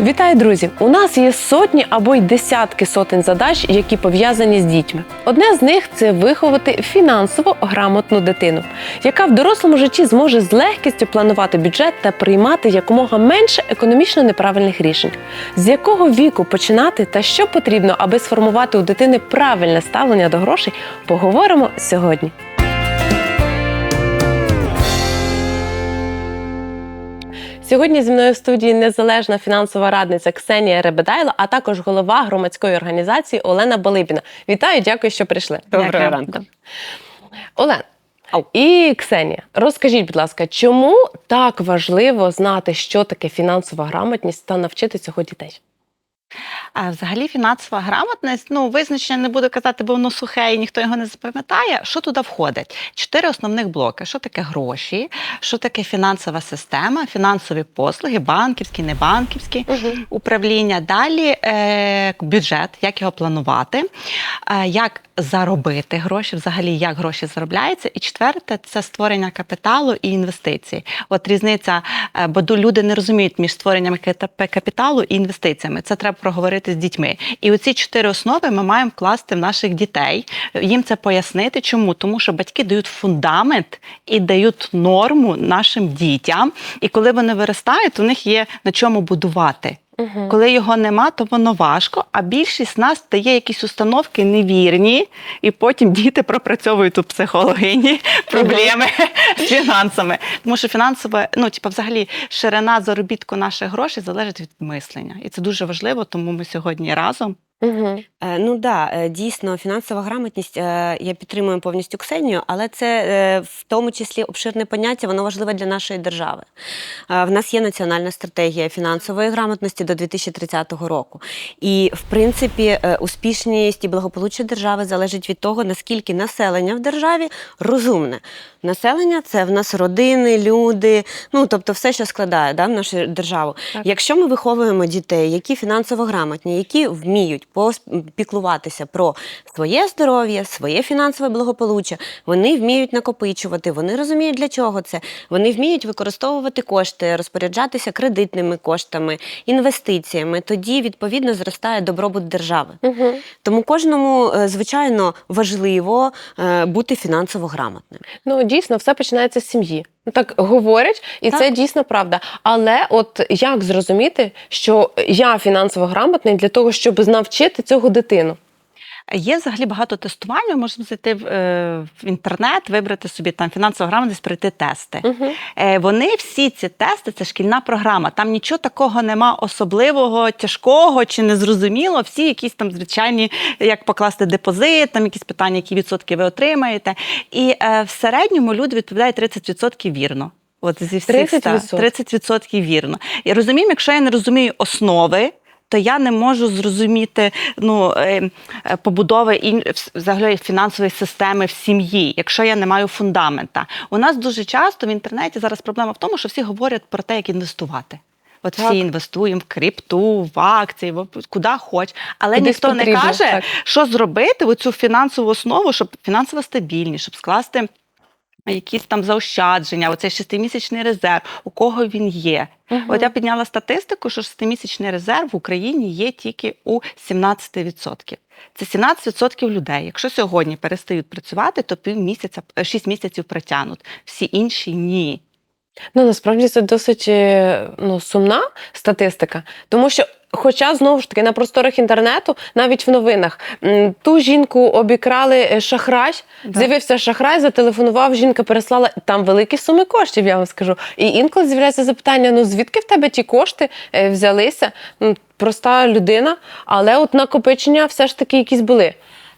Вітаю, друзі! У нас є сотні або й десятки сотень задач, які пов'язані з дітьми. Одне з них це виховати фінансово грамотну дитину, яка в дорослому житті зможе з легкістю планувати бюджет та приймати якомога менше економічно неправильних рішень. З якого віку починати та що потрібно, аби сформувати у дитини правильне ставлення до грошей, поговоримо сьогодні. Сьогодні зі мною в студії незалежна фінансова радниця Ксенія Ребедайло, а також голова громадської організації Олена Балибіна. Вітаю, дякую, що прийшли. Доброго ранку. Олен і Ксенія, розкажіть, будь ласка, чому так важливо знати, що таке фінансова грамотність та навчити цього дітей? А взагалі фінансова грамотність, ну визначення не буду казати, бо воно сухе і ніхто його не запам'ятає. Що туди входить? Чотири основних блоки: що таке гроші, що таке фінансова система, фінансові послуги, банківські, небанківські управління. Далі е, бюджет, як його планувати, е, як заробити гроші, взагалі як гроші заробляються. І четверте це створення капіталу і інвестицій. От різниця, е, бо люди не розуміють між створенням капіталу і інвестиціями. Це треба проговорити з дітьми. І оці чотири основи ми маємо вкласти в наших дітей. Їм це пояснити. Чому? Тому що батьки дають фундамент і дають норму нашим дітям. І коли вони виростають, у них є на чому будувати. Коли його нема, то воно важко. А більшість нас дає якісь установки невірні, і потім діти пропрацьовують у психологині проблеми з фінансами. Тому що фінансове, ну типа, взагалі, ширина заробітку наших грошей залежить від мислення, і це дуже важливо. Тому ми сьогодні разом. Угу. Ну да, е, дійсно, фінансова грамотність е, я підтримую повністю Ксенію, але це в тому числі обширне поняття, воно важливе для нашої держави. В нас є національна стратегія фінансової грамотності до 2030 року. І, в принципі, успішність і благополуччя держави залежить від того, наскільки населення в державі розумне. Населення це в нас родини, люди, ну тобто все, що складає да, в нашу державу. Так. Якщо ми виховуємо дітей, які фінансово грамотні, які вміють піклуватися про своє здоров'я, своє фінансове благополуччя, вони вміють накопичувати, вони розуміють, для чого це. Вони вміють використовувати кошти, розпоряджатися кредитними коштами, інвестиціями. Тоді відповідно зростає добробут держави. Угу. Тому кожному, е, звичайно, важливо е, бути фінансово грамотним. Ну, дійсно, все починається з сім'ї. Ну, Так говорять, і Так. це дійсно правда. Але от як зрозуміти, що я фінансово грамотний для того, щоб навчити цього дитину? Є взагалі багато тестувань. Ми можемо зайти в, е, в інтернет, вибрати собі там фінансову грамотність, пройти тести. Угу. Е, Вони всі ці тести це шкільна програма. Там нічого такого нема особливого, тяжкого чи незрозуміло. Всі якісь там звичайні, як покласти депозит, там якісь питання, які відсотки ви отримаєте. І е, в середньому люди відповідають 30% вірно. От зі всіх 30%? ста- 30% вірно. І розуміємо, якщо я не розумію основи. То я не можу зрозуміти ну, е, е, побудови ін- взагалі фінансової системи в сім'ї, якщо я не маю фундамента. У нас дуже часто в інтернеті зараз проблема в тому, що всі говорять про те, як інвестувати. От Так. всі інвестуємо в крипту, в акції, в куди хоч. Але Кудись ніхто не каже, так. що зробити в цю фінансову основу, щоб фінансова стабільність, щоб скласти якісь там заощадження, оцей шестимісячний резерв, у кого він є. От я підняла статистику, що шестимісячний резерв в Україні є тільки у 17%. Це 17% людей. Якщо сьогодні перестають працювати, то півмісяця, 6 місяців протягнуть. Всі інші ні. Ну насправді це досить е, ну, сумна статистика, тому що. Хоча знову ж таки на просторах інтернету, навіть в новинах, ту жінку обікрали е, шахрай, Да. з'явився шахрай, зателефонував, жінка переслала там великі суми коштів, я вам скажу. І інколи з'являється запитання: ну звідки в тебе ті кошти е, взялися? Проста людина, але от накопичення все ж таки якісь були.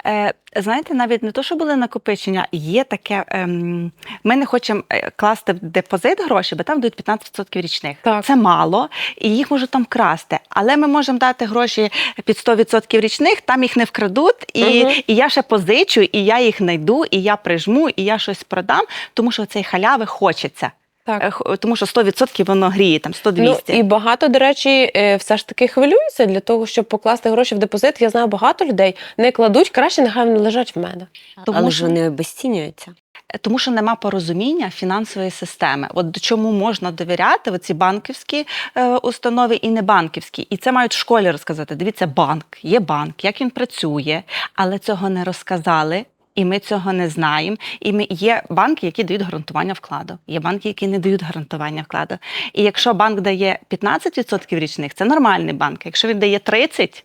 Е, знаєте, навіть не то, що були накопичення, є таке. Ем, ми не хочемо е, класти в депозит гроші, бо там дають 15% річних. Так. Це мало, і їх можуть там красти. Але ми можемо дати гроші під 100% річних, там їх не вкрадуть, і, Мгм. і я ще позичу, і я їх знайду, і я прижму, і я щось продам, тому що цієї халяви хочеться. Так. Е, Тому що 100% воно гріє, там 100-200. Ну, і багато, до речі, е, все ж таки хвилюються для того, щоб покласти гроші в депозит. Я знаю, багато людей не кладуть, краще нехай вони лежать в мене. Тому Але що- ж вони обезцінюються. Тому що нема порозуміння фінансової системи. От до чому можна довіряти оці банківські е, установи і не банківські. І це мають в школі розказати. Дивіться, банк, є банк, як він працює, але цього не розказали. І ми цього не знаємо. І ми є банки, які дають гарантування вкладу. Є банки, які не дають гарантування вкладу. І якщо банк дає 15% річних, це нормальний банк. Якщо він дає 30%,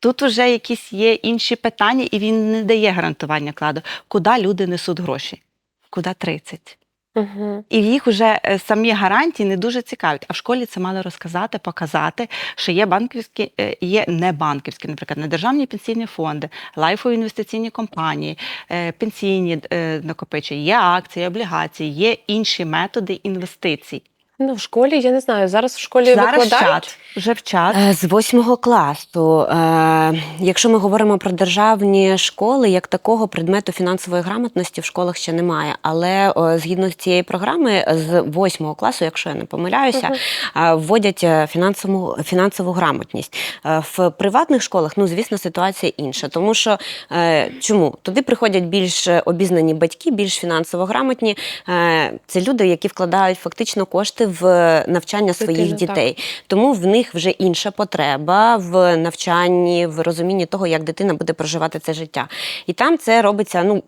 Тут вже якісь є інші питання, і він не дає гарантування вкладу. Куди люди несуть гроші? Куди 30? Угу. І їх вже е, самі гарантії не дуже цікавлять. А в школі це мали розказати, показати, що є банківські, е, є не банківські, наприклад, не державні пенсійні фонди, лайфові інвестиційні компанії, е, пенсійні накопичі, є акції, облігації, є інші методи інвестицій. Ну, в школі, я не знаю, зараз в школі Зараз викладають. вчать, вже вчать. Е, З восьмого класу, е, якщо ми говоримо про державні школи, як такого предмету фінансової грамотності в школах ще немає. Але о, згідно з цієї програми, з восьмого класу, якщо я не помиляюся, е, вводять е, фінансову фінансову грамотність. Е, В приватних школах, ну звісно, ситуація інша, тому що е, чому туди приходять більш обізнані батьки, більш фінансово грамотні. Е, Це люди, які вкладають фактично кошти в навчання своїх Дитину, так. дітей. Тому в них вже інша потреба в навчанні, в розумінні того, як дитина буде проживати це життя. І там це робиться ну.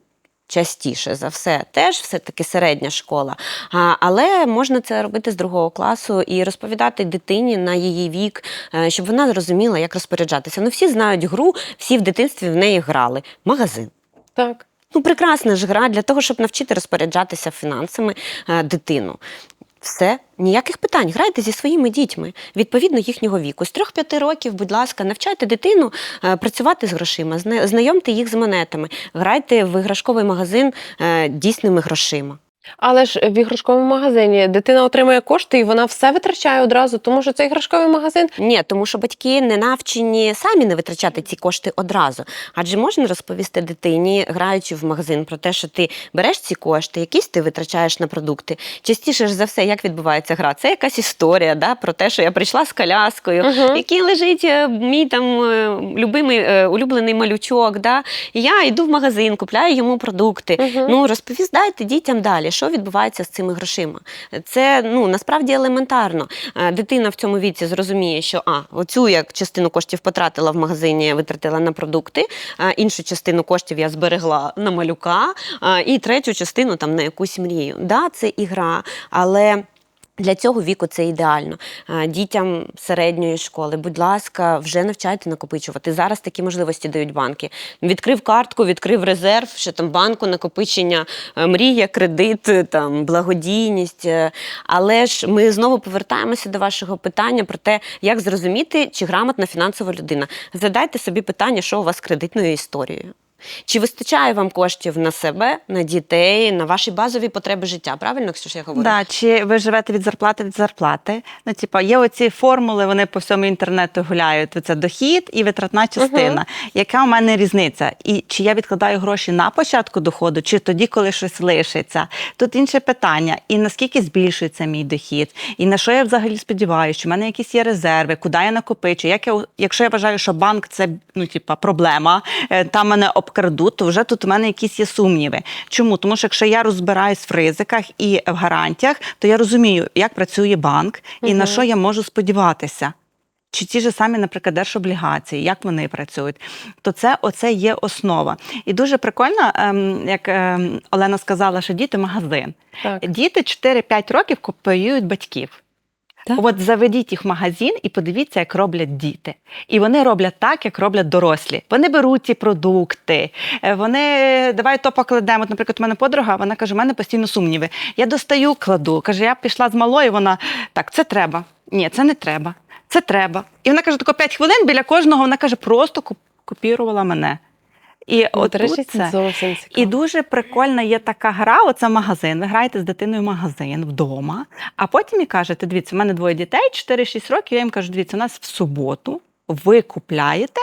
Частіше за все, теж все-таки середня школа. А, але можна це робити з другого класу і розповідати дитині на її вік, е, щоб вона зрозуміла, як розпоряджатися. Ну, всі знають гру, всі в дитинстві в неї грали. Магазин. Так. Ну, прекрасна ж гра для того, щоб навчити розпоряджатися фінансами е, дитину. Все, ніяких питань. Грайте зі своїми дітьми відповідно їхнього віку. З 3-5 років, будь ласка, навчайте дитину е, працювати з грошима, зна- знайомте їх з монетами, грайте в іграшковий магазин е, дійсними грошима. Але ж в іграшковому магазині дитина отримує кошти і вона все витрачає одразу, тому що це іграшковий магазин. Ні, тому що батьки не навчені самі не витрачати ці кошти одразу. Адже можна розповісти дитині, граючи в магазин, про те, що ти береш ці кошти, якісь ти витрачаєш на продукти. Частіше ж за все, як відбувається гра? Це якась історія да, про те, що я прийшла з коляскою, Мгм. який лежить е, мій там е, любимий е, улюблений малючок. Да? І я йду в магазин, купляю йому продукти. Мгм. Ну розповідайте дітям далі, що відбувається з цими грошима. Це ну насправді елементарно. Е, Дитина в цьому віці зрозуміє, що а оцю як частину коштів потратила в магазині, витратила на продукти, іншу частину коштів я зберегла на малюка, і третю частину там на якусь мрію. Да, це ігра, але. Для цього віку це ідеально. Дітям середньої школи, будь ласка, вже навчайте накопичувати. Зараз такі можливості дають банки. Відкрив картку, відкрив резерв, що там банку, накопичення, е, мрія, кредит, е, там благодійність. Е, Але ж ми знову повертаємося до вашого питання про те, як зрозуміти, чи грамотна фінансова людина. Задайте собі питання, що у вас з кредитною історією. Чи вистачає вам коштів на себе, на дітей, на ваші базові потреби життя? Правильно, якщо ж я говорю? Да, чи ви живете від зарплати від зарплати? Ну, типа, є оці формули, вони по всьому інтернету гуляють. Це дохід і витратна частина. Яка у мене різниця? І чи я відкладаю гроші на початку доходу, чи тоді, коли щось лишиться? Тут інше питання. І наскільки збільшується мій дохід, і на що я взагалі сподіваюся, що в мене якісь є резерви, куди я накопичу? Як я, якщо я вважаю, що банк це ну, типа, проблема, е, там мене обкрадуть, то вже тут у мене якісь є сумніви. Чому? Тому що якщо я розбираюсь в ризиках і в гарантіях, то я розумію, як працює банк і на що я можу сподіватися. Чи ті ж самі, наприклад, держоблігації, як вони працюють, то це оце є основа. І дуже прикольно, ем, як ем, Олена сказала, що діти магазин. Так. Діти 4-5 років копіюють батьків. Так. От заведіть їх в магазин і подивіться, як роблять діти. І вони роблять так, як роблять дорослі. Вони беруть ці продукти. е, Вони давай то покладемо. От, наприклад, у мене подруга, вона каже: у мене постійно сумніви. Я достаю, кладу. Каже, я пішла з малою. Вона так, це треба. Ні, це не треба. Це треба. І вона каже, тако 5 хвилин біля кожного. Вона каже, просто копірувала мене. І Ну, от речі, це зовсім І дуже прикольна є така гра. Оце магазин. Ви граєте з дитиною в магазин вдома, а потім і кажете: дивіться, у мене двоє дітей, 4-6 років. Я їм кажу, дивіться, у нас в суботу ви купляєте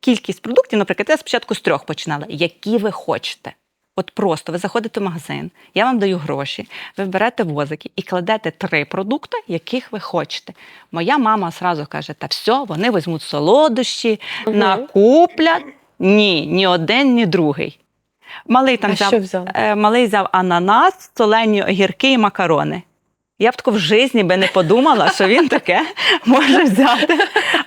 кількість продуктів. Наприклад, я спочатку з трьох починала, які ви хочете. От просто ви заходите в магазин, я вам даю гроші, ви берете возики і кладете три продукти, яких ви хочете. Моя мама одразу каже: та все, вони візьмуть солодощі, Мгм. накуплять. Ні, ні один, ні другий. Малий там А взяв, що взяв? Е, малий взяв ананас, солені огірки і макарони. Я б тако в житті би не подумала, що він таке може взяти.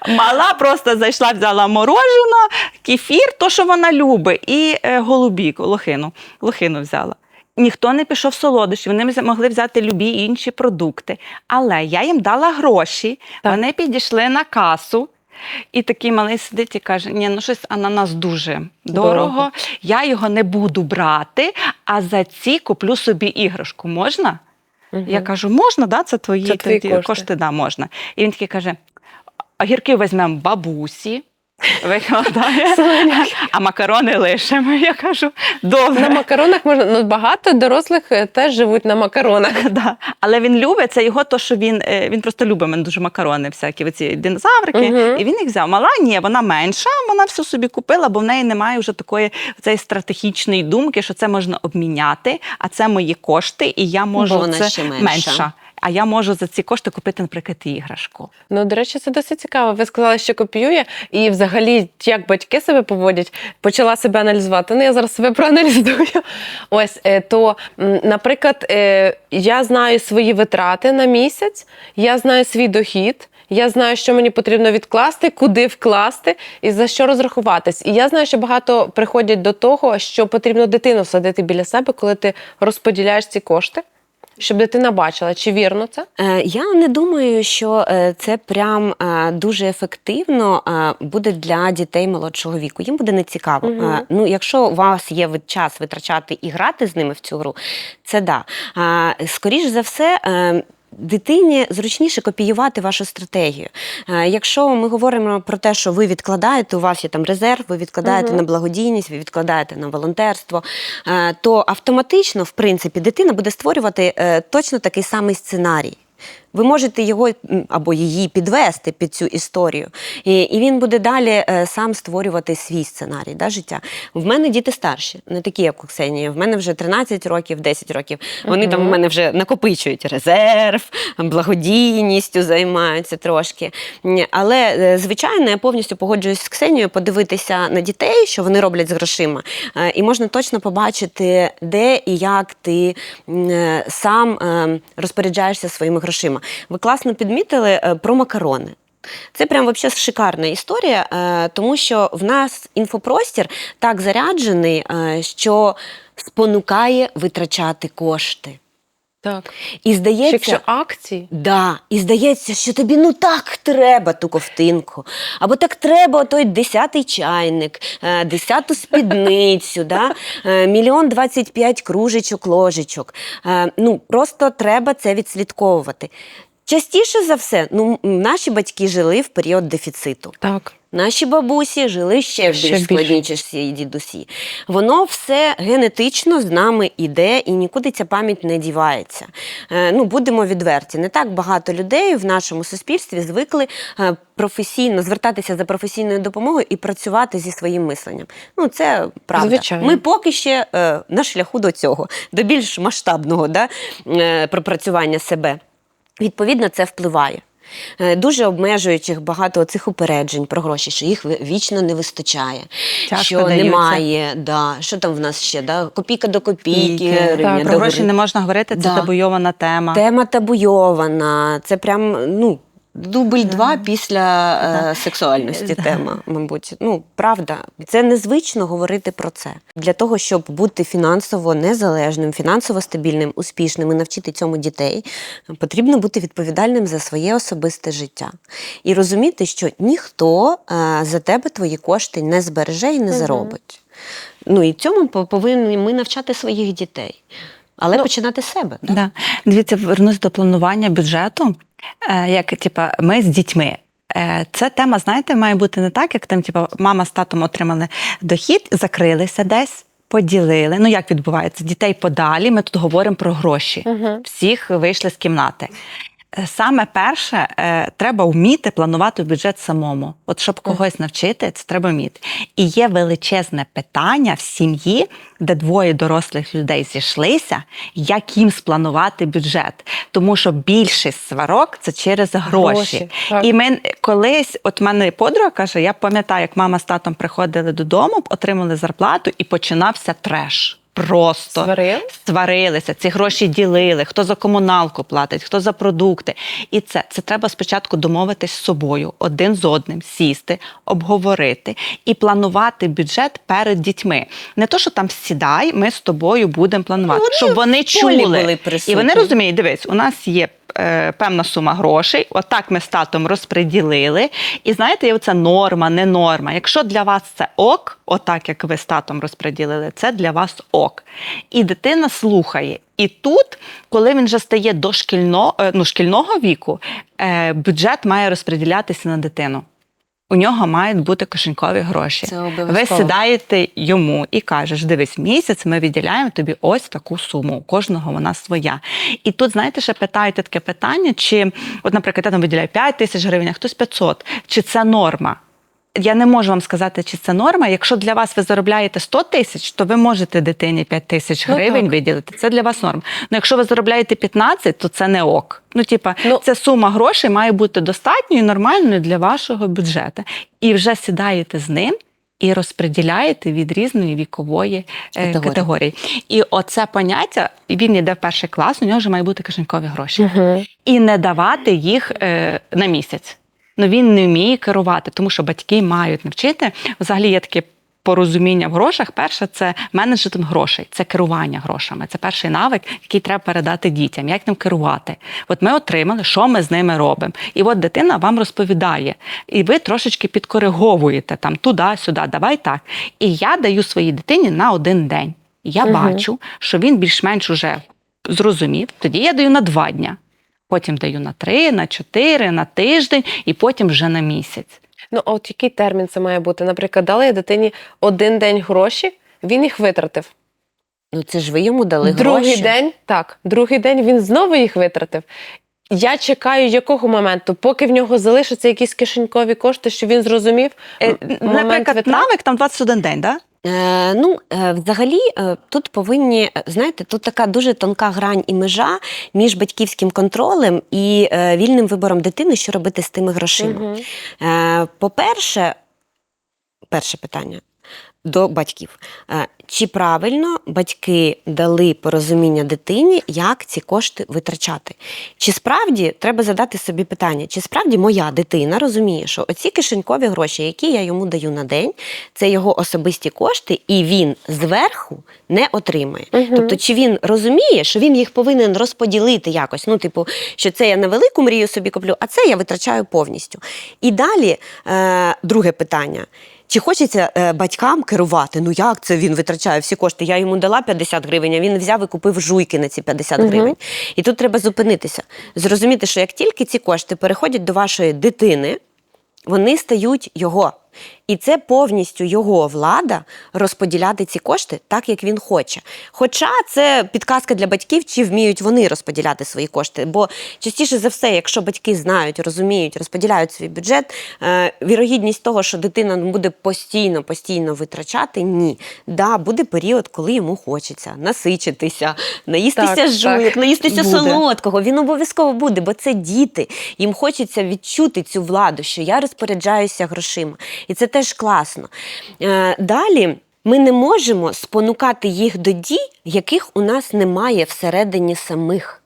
Мала просто зайшла, взяла морожено, кефір, то, що вона любить, і е, голубік, лохину. Лохину взяла. Ніхто не пішов в солодощі, вони могли взяти любі інші продукти. Але я їм дала гроші, Так. вони підійшли на касу. І такий малий сидить і каже: ні, ну щось ананас дуже дорого, Дорого. я його не буду брати, а за ці куплю собі іграшку. Можна? Угу. Я кажу, можна, да, це твої, Це твої кошти. кошти. да, можна. І він такий каже: огірки візьмемо бабусі. Викладає, а макарони лишимо. Я кажу, добре. На макаронах можна ну багато дорослих е, теж живуть на макаронах. Да. Але він любить це його, то що він, е, він просто любить мене дуже макарони, всякі оці динозаврики. Мгм. І він їх взяв. Мала ні, вона менша, вона все собі купила, бо в неї немає вже такої цієї стратегічної думки, що це можна обміняти, а це мої кошти, і я можу Бо вона це ще менша. А я можу за ці кошти купити, наприклад, іграшку. Ну, до речі, це досить цікаво. Ви сказали, що копіює, і взагалі, як батьки себе поводять, почала себе аналізувати. Ну, я зараз себе проаналізую. Ось е, то, наприклад, е, я знаю свої витрати на місяць, я знаю свій дохід. Я знаю, що мені потрібно відкласти, куди вкласти і за що розрахуватись. І я знаю, що багато приходять до того, що потрібно дитину садити біля себе, коли ти розподіляєш ці кошти, щоб дитина бачила, чи вірно це? Е, Я не думаю, що е, це прям е, дуже ефективно буде для дітей молодшого віку. Їм буде нецікаво. Е, Ну, якщо у вас є час витрачати і грати з ними в цю гру, це да. Скоріше за все. Дитині зручніше копіювати вашу стратегію. Е, Якщо ми говоримо про те, що ви відкладаєте, у вас є там резерв, ви відкладаєте угу. на благодійність, ви відкладаєте на волонтерство, е, то автоматично, в принципі, дитина буде створювати е, точно такий самий сценарій. Ви можете його або її підвести під цю історію, і, і він буде далі е, сам створювати свій сценарій да, життя. В мене діти старші, не такі, як у Ксенії. В мене вже 13 років, 10 років. Вони там у мене вже накопичують резерв, благодійністю займаються трошки. Але, е, звичайно, я повністю погоджуюсь з Ксенією подивитися на дітей, що вони роблять з грошима. Е, І можна точно побачити, де і як ти сам е, розпоряджаєшся своїми грошима. Ви класно підмітили е, про макарони. Це прям вообще шикарна історія, е, тому що в нас інфопростір так заряджений, е, що спонукає витрачати кошти. Так. І здається, Якщо акції, Да, і здається, що тобі ну так треба ту ковтинку, або так треба той десятий чайник, е, десяту спідницю, да? е, мільйон двадцять п'ять кружечок, ложечок. Е, Ну, просто треба це відслідковувати. Частіше за все, ну, наші батьки жили в період дефіциту. так. Наші бабусі жили ще в більш більше. складні часи і дідусі. Воно все генетично з нами іде і нікуди ця пам'ять не дівається. Е, ну, будемо відверті. Не так багато людей в нашому суспільстві звикли е, професійно звертатися за професійною допомогою і працювати зі своїм мисленням. Ну, це правда. Звичайно. Ми поки ще е, на шляху до цього, до більш масштабного да, пропрацювання себе. Відповідно, це впливає. Е, Дуже обмежуючих багато цих упереджень про гроші, що їх вічно не вистачає, Тяжко що даються. немає. Да, що там в нас ще? Да, копійка до копійки, гривня Так, Про гроші не можна говорити, це Да. табуйована тема. Тема табуйована. Це прям ну. Дубль два після е, сексуальності Да. тема, мабуть. Ну, правда, це незвично говорити про це. Для того, щоб бути фінансово незалежним, фінансово стабільним, успішним і навчити цьому дітей, потрібно бути відповідальним за своє особисте життя. І розуміти, що ніхто е, за тебе твої кошти не збереже і не заробить. Ну і цьому по- повинні ми навчати своїх дітей. Але Ну, починати з себе. Да? Да. Дивіться, вернусь до планування бюджету. Е, як типа, ми з дітьми. Е, Це тема, знаєте, має бути не так, як там, типа, мама з татом отримали дохід, закрилися десь, поділили. Ну як відбувається? Дітей подалі. Ми тут говоримо про гроші. Угу. Всіх вийшли з кімнати. Е, Саме перше, е, треба вміти планувати бюджет самому. От щоб когось навчити, це треба вміти. І є величезне питання в сім'ї, де двоє дорослих людей зійшлися, як їм спланувати бюджет. Тому що більшість сварок це через гроші. Гроші. І ми колись, от мене подруга каже, я пам'ятаю, як мама з татом приходили додому, отримали зарплату, і починався треш. Просто Сварили? сварилися, ці гроші ділили, хто за комуналку платить, хто за продукти. І це, це треба спочатку домовитись з собою, один з одним, сісти, обговорити і планувати бюджет перед дітьми. Не то, що там сідай, ми з тобою будемо планувати, Вони щоб вони чули. були і вони розуміють, дивись, у нас є. Е, Певна сума грошей, отак ми з татом розподілили. І знаєте, це норма, не норма. Якщо для вас це ок, отак як ви з татом розподілили, це для вас ок. І дитина слухає. І тут, коли він вже стає до шкільного, ну, шкільного віку, е, бюджет має розподілятися на дитину. У нього мають бути кишенькові гроші. Це Ви сідаєте йому і кажеш: дивись, місяць ми виділяємо тобі ось таку суму. У кожного вона своя. І тут, знаєте, ще питаєте таке питання: чи, от, наприклад, я там виділяю 5 тисяч гривень, а хтось 500, чи це норма? Я не можу вам сказати, чи це норма. Якщо для вас ви заробляєте 100 тисяч, то ви можете дитині 5 тисяч Ну, гривень так. виділити. Це для вас норма. Ну якщо ви заробляєте 15, то це не ок. Ну, типа, Ну- ця сума грошей має бути достатньою і нормальною для вашого бюджету. І вже сідаєте з ним. І розподіляєте від різної вікової е, Категорії. категорії. І оце поняття, він йде в перший клас, у нього вже має бути кишенькові гроші. Угу. І не давати їх е, на місяць. Ну він не вміє керувати, тому що батьки мають навчити. Взагалі є таке порозуміння в грошах. Перше це менеджмент грошей, це керування грошами. Це перший навик, який треба передати дітям, як ним керувати. От ми отримали, що ми з ними робимо. І от дитина вам розповідає, і ви трошечки підкориговуєте там туди-сюди, давай так. І я даю своїй дитині на один день. Я Мгм. бачу, що він більш-менш уже зрозумів. Тоді я даю на два дня. Потім даю на три, на чотири, на тиждень і потім вже на місяць. Ну, а от який термін це має бути? Наприклад, дали я дитині один день гроші, він їх витратив. Ну це ж ви йому дали другий гроші. день, так, другий день він знову їх витратив. Я чекаю якого моменту, поки в нього залишаться якісь кишенькові кошти, що він зрозумів. Е, момент Наприклад, витрат? навик там 21 день, да? Е, ну, е, взагалі, е, тут повинні, знаєте, тут така дуже тонка грань і межа між батьківським контролем і е, вільним вибором дитини, що робити з тими грошима. Угу. Е, По-перше, перше питання до батьків. Е, Чи правильно батьки дали порозуміння дитині, як ці кошти витрачати? Чи справді треба задати собі питання, чи справді моя дитина розуміє, що оці кишенькові гроші, які я йому даю на день, це його особисті кошти, і він зверху не отримає. Мгм. Тобто, чи він розуміє, що він їх повинен розподілити якось? Ну, типу, що це я на велику мрію собі куплю, а це я витрачаю повністю. І далі е, друге питання. Чи хочеться е, батькам керувати? Ну як це він витрачає всі кошти? Я йому дала 50 гривень, а він взяв і купив жуйки на ці 50 угу. гривень. І тут треба зупинитися. Зрозуміти, що як тільки ці кошти переходять до вашої дитини, вони стають його. І це повністю його влада розподіляти ці кошти так, як він хоче. Хоча це підказка для батьків, чи вміють вони розподіляти свої кошти. Бо частіше за все, якщо батьки знають, розуміють, розподіляють свій бюджет, е, вірогідність того, що дитина буде постійно, постійно витрачати, ні. Да, буде період, коли йому хочеться насичитися, наїстися Так, жуйок, так, наїстися буде. солодкого. Він обов'язково буде, бо це діти. Їм хочеться відчути цю владу, що я розпоряджаюся грошима. І це теж класно. Е, далі. Ми не можемо спонукати їх до дій, яких у нас немає всередині самих.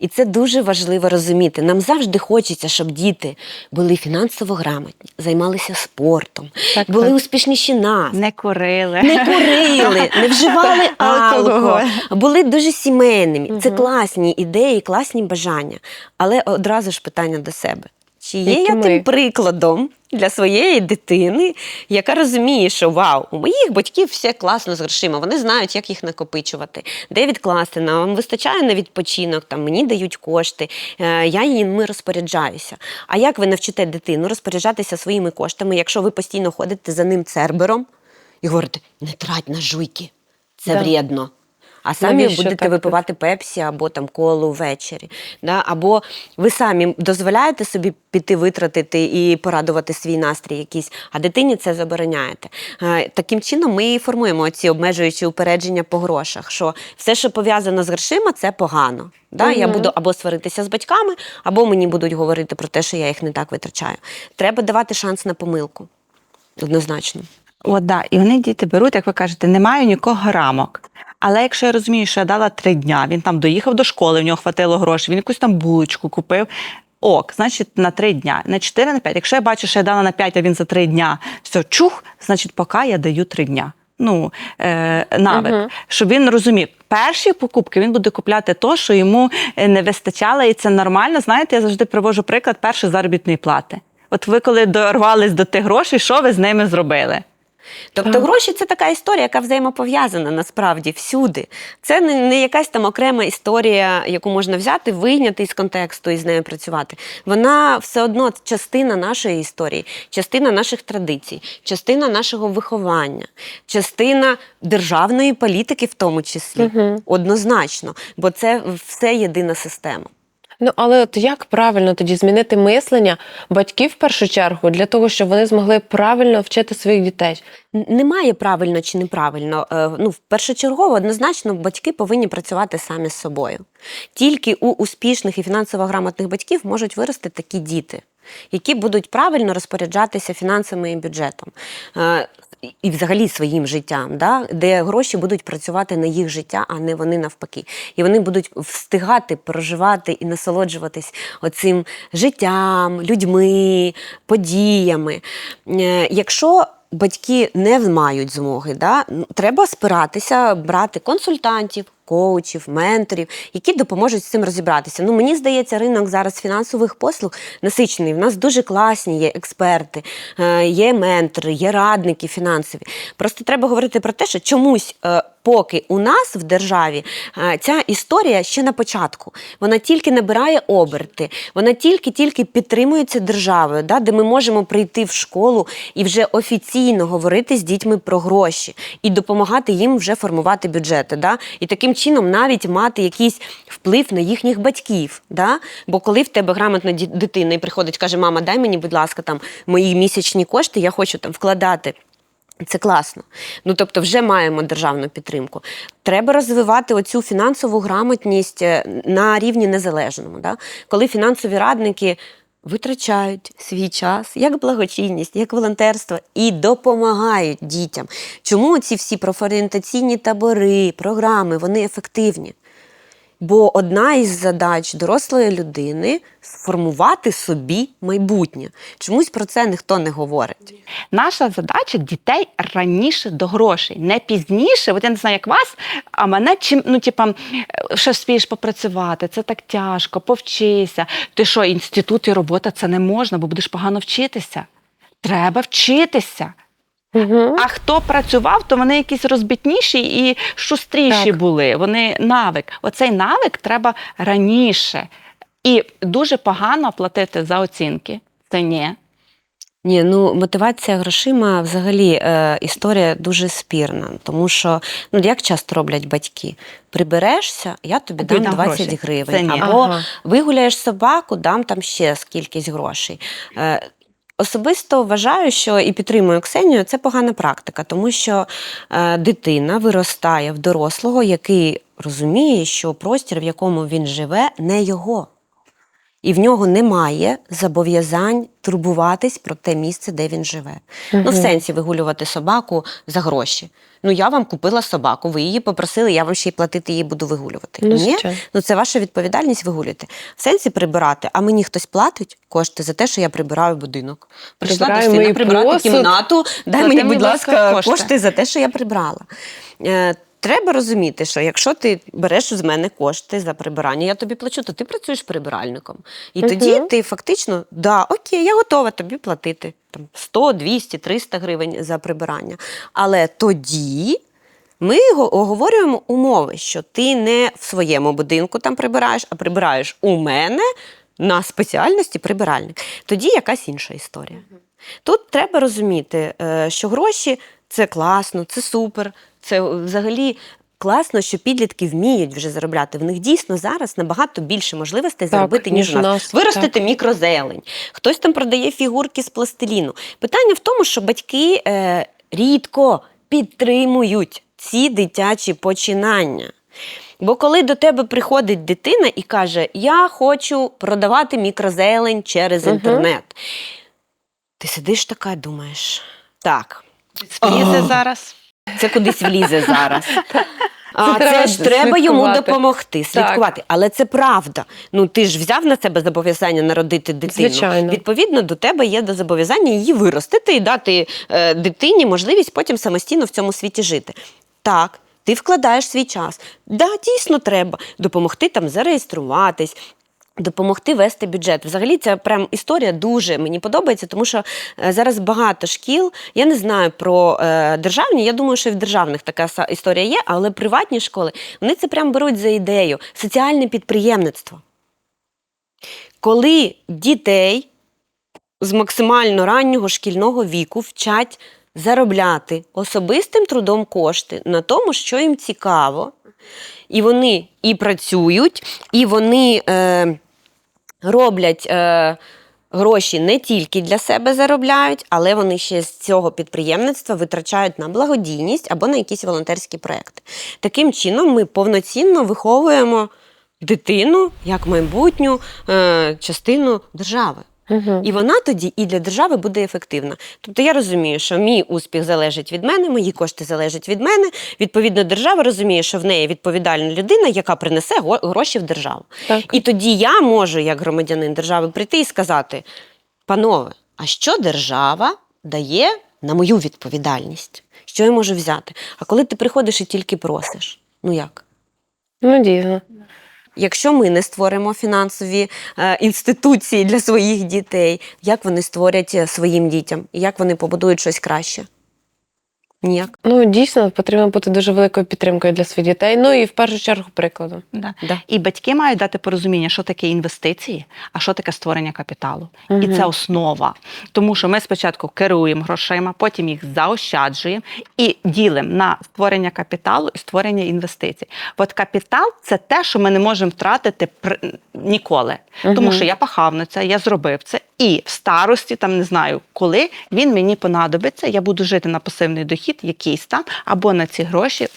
І це дуже важливо розуміти. Нам завжди хочеться, щоб діти були фінансово грамотні, займалися спортом, Так, були так. успішніші нас, Не курили. не курили, не вживали Алкоголь. алкоголь, були дуже сімейними. Це класні ідеї, класні бажання. Але одразу ж питання до себе: чи є я ми? тим прикладом для своєї дитини, яка розуміє, що вау, у моїх батьків все класно з грошима, вони знають, як їх накопичувати, де відкласти, нам вистачає на відпочинок, там мені дають кошти, е, я їми розпоряджаюся. А як ви навчите дитину розпоряджатися своїми коштами, якщо ви постійно ходите за ним цербером і говорите, не трать на жуйки, це Да. вредно. А самі Навіщо будете так? випивати пепсі або там колу ввечері. Да? Або ви самі дозволяєте собі піти витратити і порадувати свій настрій якийсь, а дитині це забороняєте. Е, Таким чином ми і формуємо ці обмежуючі упередження по грошах, що все, що пов'язано з грошима, це погано. Да? Я буду або сваритися з батьками, або мені будуть говорити про те, що я їх не так витрачаю. Треба давати шанс на помилку. Однозначно. От, да. І вони діти беруть, як ви кажете, немає нікого рамок. Але якщо я розумію, що я дала три дня, він там доїхав до школи, в нього хватило грошей, він якусь там булочку купив. Ок, значить, на три дня, на 4 на 5. Якщо я бачу, що я дала на 5, а він за три дня, все, чух, значить, поки я даю три дня. Ну, е, навик, Мгм. щоб він розумів, перші покупки він буде купляти то, що йому е, не вистачало, і це нормально. Знаєте, я завжди привожу приклад першої заробітної плати. От ви, коли дорвались до тих грошей, що ви з ними зробили? Тобто Так. гроші це така історія, яка взаємопов'язана насправді всюди. Це не, не якась там окрема історія, яку можна взяти, вийняти із контексту і з нею працювати. Вона все одно частина нашої історії, частина наших традицій, частина нашого виховання, частина державної політики, в тому числі. Мгм. Однозначно, бо це все єдина система. Ну але от як правильно тоді змінити мислення батьків в першу чергу для того, щоб вони змогли правильно вчити своїх дітей? Немає правильно чи неправильно. Е, Ну, першочергово, однозначно, батьки повинні працювати самі з собою. Тільки у успішних і фінансово грамотних батьків можуть вирости такі діти, які будуть правильно розпоряджатися фінансами і бюджетом. І- взагалі своїм життям, да? де гроші будуть працювати на їх життя, а не вони навпаки. І вони будуть встигати проживати і насолоджуватись оцим життям, людьми, подіями. Е, Якщо батьки не мають змоги, да, треба спиратися, брати консультантів, коучів, менторів, які допоможуть з цим розібратися. Ну, мені здається, ринок зараз фінансових послуг насичений. В нас дуже класні є експерти, е, є ментори, є радники фінансові. Просто треба говорити про те, що чомусь. е, Поки у нас в державі е, ця історія ще на початку, вона тільки набирає оберти, вона тільки-тільки підтримується державою, да, де ми можемо прийти в школу і вже офіційно говорити з дітьми про гроші і допомагати їм вже формувати бюджети. Да, і таким чином навіть мати якийсь вплив на їхніх батьків. Да? Бо коли в тебе грамотна дитина і приходить, каже, мама, дай мені, будь ласка, там мої місячні кошти, я хочу там вкладати. Це класно. Ну тобто, вже маємо державну підтримку. Треба розвивати оцю фінансову грамотність е, на рівні незалежному. Да? Коли фінансові радники витрачають свій час як благочинність, як волонтерство і допомагають дітям. Чому ці всі профорієнтаційні табори, програми вони ефективні? Бо одна із задач дорослої людини сформувати собі майбутнє. Чомусь про це ніхто не говорить. Наша задача дітей раніше до грошей, не пізніше. От я не знаю, як вас, а мене чим ну, типа, е, ще спієш попрацювати, це так тяжко, повчися. Ти що, інститут і робота це не можна, бо будеш погано вчитися. Треба вчитися. Угу. А хто працював, то вони якісь розбитніші і шустріші Так. були. Вони навик. Оцей навик треба раніше. І дуже погано платити за оцінки. Це ні. Ні, ну мотивація грошима взагалі е, історія дуже спірна, тому що ну як часто роблять батьки? Приберешся, я тобі дам 20 гроші. гривень. Це ні. Або Ага. вигуляєш собаку, дам там ще скількись грошей. Е, Особисто вважаю, що і підтримую Ксенію, це погана практика, тому що е, дитина виростає в дорослого, який розуміє, що простір, в якому він живе, не його. І в нього немає зобов'язань турбуватись про те місце, де він живе. Ну, в сенсі вигулювати собаку за гроші. Ну, я вам купила собаку, ви її попросили, я вам ще й платити її буду вигулювати. Ну, Ні? Ну, це ваша відповідальність вигулювати. В сенсі прибирати, а мені хтось платить кошти за те, що я прибираю будинок. Прийшла Прибираю до мою прибирати посуд. кімнату, дай Плати, мені, будь ласка, ласка, кошти. кошти за те, що я прибрала. Треба розуміти, що якщо ти береш з мене кошти за прибирання, я тобі плачу, то ти працюєш прибиральником. І Мгм. тоді ти фактично, да, окей, я готова тобі платити там, 100, 200, 300 гривень за прибирання. Але тоді ми го- оговорюємо умови, що ти не в своєму будинку там прибираєш, а прибираєш у мене на спеціальності прибиральник. Тоді якась інша історія. Тут треба розуміти, е, що гроші це класно, це супер, це взагалі класно, що підлітки вміють вже заробляти. В них дійсно зараз набагато більше можливостей Так, заробити, ніж, у нас. нас, Виростити мікрозелень. Хтось там продає фігурки з пластиліну. Питання в тому, що батьки е, рідко підтримують ці дитячі починання. Бо коли до тебе приходить дитина і каже: Я хочу продавати мікрозелень через Мгм. інтернет, ти сидиш така і думаєш, так, Спізи зараз. Це кудись влізе зараз. А це, треба ж треба йому допомогти, слідкувати. Але це правда. Ну ти ж взяв на себе зобов'язання народити дитину. Звичайно. Відповідно, до тебе є до зобов'язання її виростити і дати е, дитині можливість потім самостійно в цьому світі жити. Так. Ти вкладаєш свій час. Да, дійсно треба допомогти там зареєструватись, допомогти вести бюджет. Взагалі, ця прям історія дуже мені подобається, тому що е, зараз багато шкіл. Я не знаю про е, державні. Я думаю, що і в державних така історія є, але приватні школи вони це прям беруть за ідею соціальне підприємництво. Коли дітей з максимально раннього шкільного віку вчать заробляти особистим трудом кошти на тому, що їм цікаво, і вони і працюють, і вони е, роблять е, гроші не тільки для себе заробляють, але вони ще з цього підприємництва витрачають на благодійність або на якісь волонтерські проекти. Таким чином, ми повноцінно виховуємо дитину як майбутню е, частину держави. Угу. І вона тоді і для держави буде ефективна. Тобто я розумію, що мій успіх залежить від мене, мої кошти залежать від мене. Відповідно, держава розуміє, що в неї відповідальна людина, яка принесе гроші в державу. Так. І тоді я можу, як громадянин держави, прийти і сказати: панове, а що держава дає на мою відповідальність? Що я можу взяти? А коли ти приходиш і тільки просиш, ну як? Ну, дійсно. Якщо ми не створимо фінансові е, інституції для своїх дітей, як вони створять е, своїм дітям? Як вони побудують щось краще? Ніяк. Ну, дійсно, потрібно бути дуже великою підтримкою для своїх дітей. Ну і в першу чергу прикладом. Да. Да. І батьки мають дати порозуміння, що таке інвестиції, а що таке створення капіталу. І це основа. Тому що ми спочатку керуємо грошима, потім їх заощаджуємо і ділимо на створення капіталу і створення інвестицій. От капітал це те, що ми не можемо втратити ніколи. Тому що я пахав на це, я зробив це. І в старості, там не знаю коли, він мені понадобиться, я буду жити на пасивний дохід, якийсь там, або на ці гроші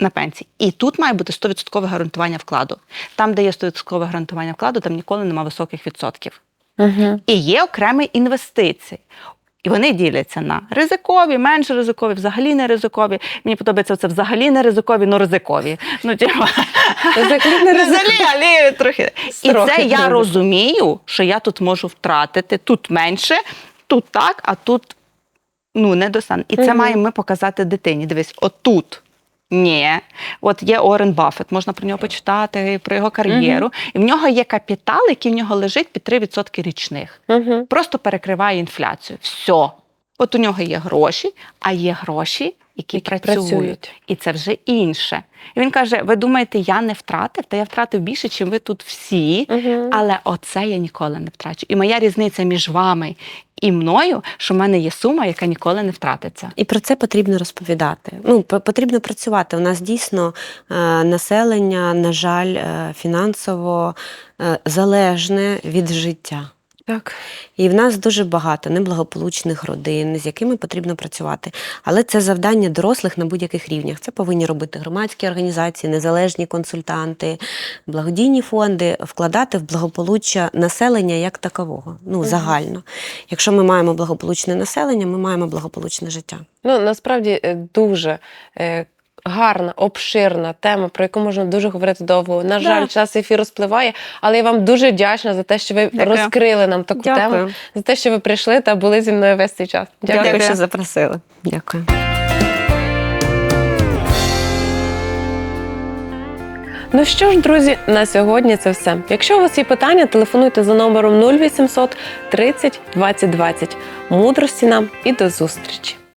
на пенсії. І тут має бути 100% гарантування вкладу. Там, де є 100% гарантування вкладу, там ніколи нема високих відсотків. Угу. І є окремі інвестиції. І вони діляться на ризикові, менш ризикові, взагалі не ризикові. Мені подобається це взагалі не ризикові, але ризикові. Ну, типу, Взагалі але трохи. І це я розумію, що я тут можу втратити тут менше, тут так, а тут ну, не достану. І це маємо ми показати дитині. Дивись, отут. Ні, от є Орен Баффет, можна про нього почитати, про його кар'єру. І в нього є капітал, який в нього лежить під 3% річних. Угу. Просто перекриває інфляцію. Все. От у нього є гроші, а є гроші, які, Які працюють. працюють. І це вже інше. І він каже: ви думаєте, я не втратив? Та я втратив більше, ніж ви тут всі. Угу. Але оце я ніколи не втрачу. І моя різниця між вами і мною, що в мене є сума, яка ніколи не втратиться. І про це потрібно розповідати. Ну, потрібно працювати. У нас дійсно е, населення, на жаль, е, фінансово е, залежне від життя. Так. І в нас дуже багато неблагополучних родин, з якими потрібно працювати. Але це завдання дорослих на будь-яких рівнях. Це повинні робити громадські організації, незалежні консультанти, благодійні фонди, вкладати в благополуччя населення як такового. Ну, загально. Якщо ми маємо благополучне населення, ми маємо благополучне життя. Ну насправді е, дуже е, гарна, обширна тема, про яку можна дуже говорити довго. На жаль, час ефіру спливає, але я вам дуже вдячна за те, що ви Дякую. розкрили нам таку тему, за те, що ви прийшли та були зі мною весь цей час. Дякую. Дякую, що запросили. Дякую. Ну що ж, друзі, на сьогодні це все. Якщо у вас є питання, телефонуйте за номером 0800 30 20 20. Мудрості нам і до зустрічі!